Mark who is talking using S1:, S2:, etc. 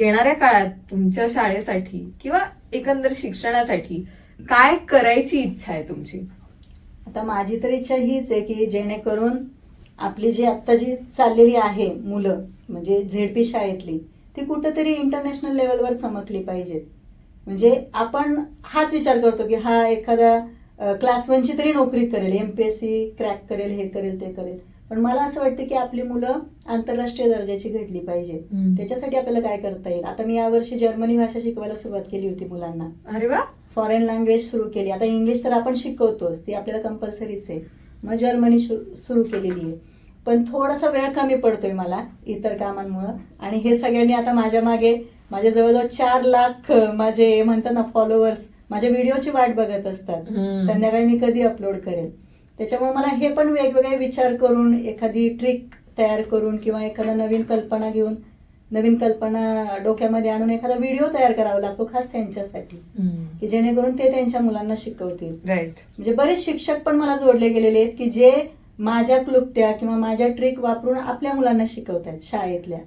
S1: येणाऱ्या काळात तुमच्या शाळेसाठी किंवा एकंदर शिक्षणासाठी काय करायची इच्छा आहे तुमची?
S2: आता माझी तर इच्छा हीच आहे की जेणेकरून आपली जी आत्ता जी चाललेली आहे मुलं म्हणजे झेडपी शाळेतली ती कुठंतरी इंटरनॅशनल लेवलवर चमकली पाहिजेत. म्हणजे आपण हाच विचार करतो की हा एखादा क्लास वनची तरी नोकरी करेल एमपीएससी क्रॅक करेल हे करेल ते करेल. पण मला असं वाटतं की आपली मुलं आंतरराष्ट्रीय दर्जाची घडली
S1: हम्म.
S2: त्याच्यासाठी आपल्याला काय करता येईल? आता मी यावर्षी जर्मनी भाषा शिकवायला सुरुवात केली होती मुलांना.
S1: अरे वा.
S2: फॉरेन लँग्वेज सुरू केली. आता इंग्लिश तर आपण शिकवतोच. ती आपल्याला कंपल्सरीच आहे. मग जर्मनी सुरू केलेली आहे. पण थोडासा वेळ कमी पडतोय मला इतर कामांमुळं. आणि हे सगळ्यांनी आता माझ्या मागे माझे जवळजवळ चार लाख माझे म्हणतात ना फॉलोअर्स माझ्या व्हिडिओची वाट बघत असतात. संध्याकाळी मी कधी अपलोड करेल? त्याच्यामुळे मला हे पण वेगवेगळे विचार करून एखादी ट्रिक तयार करून किंवा एखादा नवीन कल्पना घेऊन नवीन कल्पना डोक्यामध्ये आणून एखादा व्हिडिओ तयार करावा लागतो खास त्यांच्यासाठी. की जेणेकरून ते त्यांच्या मुलांना शिकवतील.
S1: राईट
S2: म्हणजे बरेच शिक्षक पण मला जोडले गेलेले आहेत की जे माझ्या क्लुप्त्या किंवा माझ्या ट्रिक वापरून आपल्या मुलांना शिकवतात शाळेतल्या.